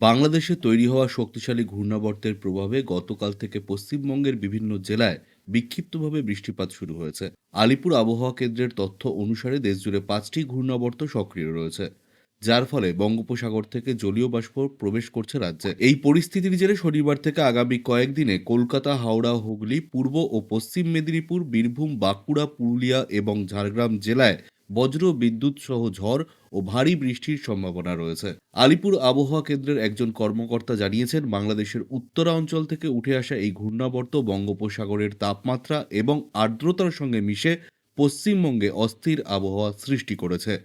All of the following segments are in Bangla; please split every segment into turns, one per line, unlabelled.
বাংলাদেশে তৈরি হওয়া শক্তিশালী ঘূর্ণাবর্তের প্রভাবে গতকাল থেকে পশ্চিমবঙ্গের বিভিন্ন জেলায় বিক্ষিপ্তভাবে বৃষ্টিপাত শুরু হয়েছে। আলিপুর আবহাওয়া কেন্দ্রের তথ্য অনুসারে দেশজুড়ে পাঁচটি ঘূর্ণাবর্ত সক্রিয় রয়েছে, যার ফলে বঙ্গোপসাগর থেকে জলীয় বাষ্প প্রবেশ করছে রাজ্যে। এই পরিস্থিতির জেরে শনিবার থেকে আগামী কয়েকদিনে কলকাতা, হাওড়া, হুগলি, পূর্ব ও পশ্চিম মেদিনীপুর, বীরভূম, বাঁকুড়া, পুরুলিয়া এবং ঝাড়গ্রাম জেলায় বজ্র, বিদ্যুৎ সহ ঝড় ও ভারী বৃষ্টির সম্ভাবনা রয়েছে। আলিপুর আবহাওয়া কেন্দ্রের একজন কর্মকর্তা জানিয়েছেন, বাংলাদেশের উত্তরা অঞ্চল থেকে উঠে আসা এই ঘূর্ণাবর্ত বঙ্গোপসাগরের তাপমাত্রা এবং আর্দ্রতার সঙ্গে মিশে পশ্চিমবঙ্গে অস্থির আবহাওয়া সৃষ্টি করেছে।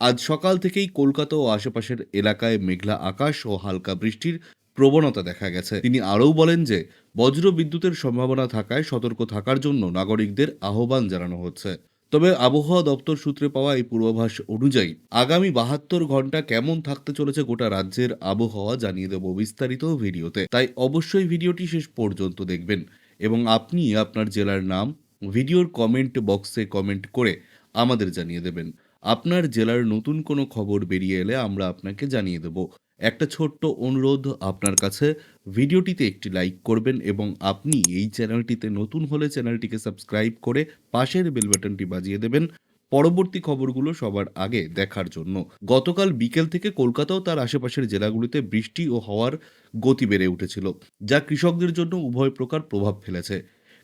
আজ সকাল থেকেই কলকাতা ও আশেপাশের এলাকায় মেঘলা আকাশ ও হালকা বৃষ্টির প্রবণতা দেখা গেছে। তিনি আরও বলেন যে, বজ্র, বিদ্যুতের সম্ভাবনা থাকায় সতর্ক থাকার জন্য নাগরিকদের আহ্বান জানানো হচ্ছে। তবে আবহাওয়া দপ্তর সূত্রে পাওয়া এই পূর্বাভাস অনুযায়ী আগামী বাহাত্তর ঘণ্টা কেমন থাকতে চলেছে গোটা রাজ্যের আবহাওয়া জানিয়ে দেব বিস্তারিত ভিডিওতে। তাই অবশ্যই ভিডিওটি শেষ পর্যন্ত দেখবেন এবং আপনি আপনার জেলার নাম ভিডিওর কমেন্ট বক্সে কমেন্ট করে আমাদের জানিয়ে দেবেন। আপনার জেলার নতুন কোনো খবর বেরিয়ে এলে আমরা আপনাকে জানিয়ে দেব। একটা ছোট্ট অনুরোধ আপনার কাছে। ভিডিওটিতে একটি লাইক করবেন এবং আপনি এই চ্যানেলটিতে নতুন হলে চ্যানেলটিকে সাবস্ক্রাইব করে পাশের বেল বাটনটি বাজিয়ে দেবেন পরবর্তী খবরগুলো সবার আগে দেখার জন্য। গতকাল বিকেল থেকে কলকাতাও তার আশেপাশের জেলাগুলিতে বৃষ্টি ও হওয়ার গতি বেড়ে উঠেছিল, যা কৃষকদের জন্য উভয় প্রকার প্রভাব ফেলেছে।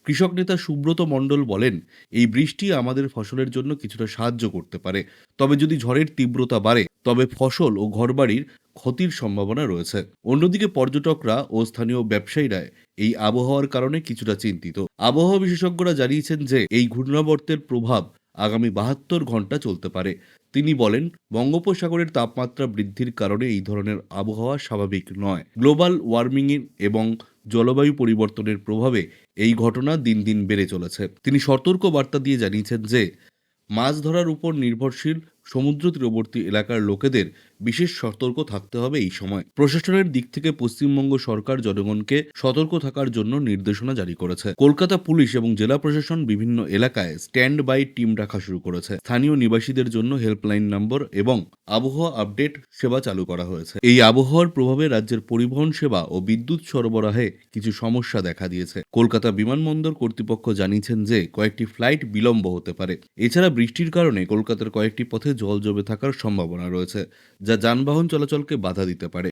কৃষক নেতা সুব্রত মণ্ডল বলেন, এই বৃষ্টি আমাদের ফসলের জন্য কিছুটা সাহায্য করতে পারে, তবে যদি ঝড়ের তীব্রতা বাড়ে তবে ফসল ও ঘরবাড়ির ক্ষতির সম্ভাবনা রয়েছে। অন্যদিকে পর্যটকরা ও স্থানীয় ব্যবসায়ীরা এই আবহাওয়ার কারণে কিছুটা চিন্তিত। আবহাওয়া বিশেষজ্ঞরা জানিয়েছেন যে, এই ঘূর্ণাবর্তের প্রভাব আগামী বাহাত্তর ঘণ্টা চলতে পারে। তিনি বলেন, বঙ্গোপসাগরের তাপমাত্রা বৃদ্ধির কারণে এই ধরনের আবহাওয়া স্বাভাবিক নয়। গ্লোবাল ওয়ার্মিং এবং জলবায়ু পরিবর্তনের প্রভাবে এই ঘটনা দিন দিন বেড়ে চলেছে। তিনি সতর্ক বার্তা দিয়ে জানিয়েছেন যে, মাছ ধরার উপর নির্ভরশীল সমুদ্র তীরবর্তী এলাকার লোকেদের বিশেষ সতর্ক থাকতে হবে এই সময়। প্রশাসনের দিক থেকে পশ্চিমবঙ্গ সরকার জনগণকে সতর্ক থাকার জন্য নির্দেশনা জারি করেছে। কলকাতা পুলিশ এবং জেলা প্রশাসন বিভিন্ন এলাকায় স্ট্যান্ড বাই টিম রাখা শুরু করেছে। স্থানীয় নিবাসীদের জন্য হেল্পলাইন নম্বর এবং আবহাওয়া আপডেট সেবা চালু করা হয়েছে। এই আবহাওয়ার প্রভাবে রাজ্যের পরিবহন সেবা ও বিদ্যুৎ সরবরাহে কিছু সমস্যা দেখা দিয়েছে। কলকাতা বিমানবন্দর কর্তৃপক্ষ জানিয়েছেন যে, কয়েকটি ফ্লাইট বিলম্ব হতে পারে। এছাড়া বৃষ্টির কারণে কলকাতার কয়েকটি পথে জল জমে থাকার সম্ভাবনা রয়েছে। যা যানবাহন চলাচলকে বাধা দিতে পারে।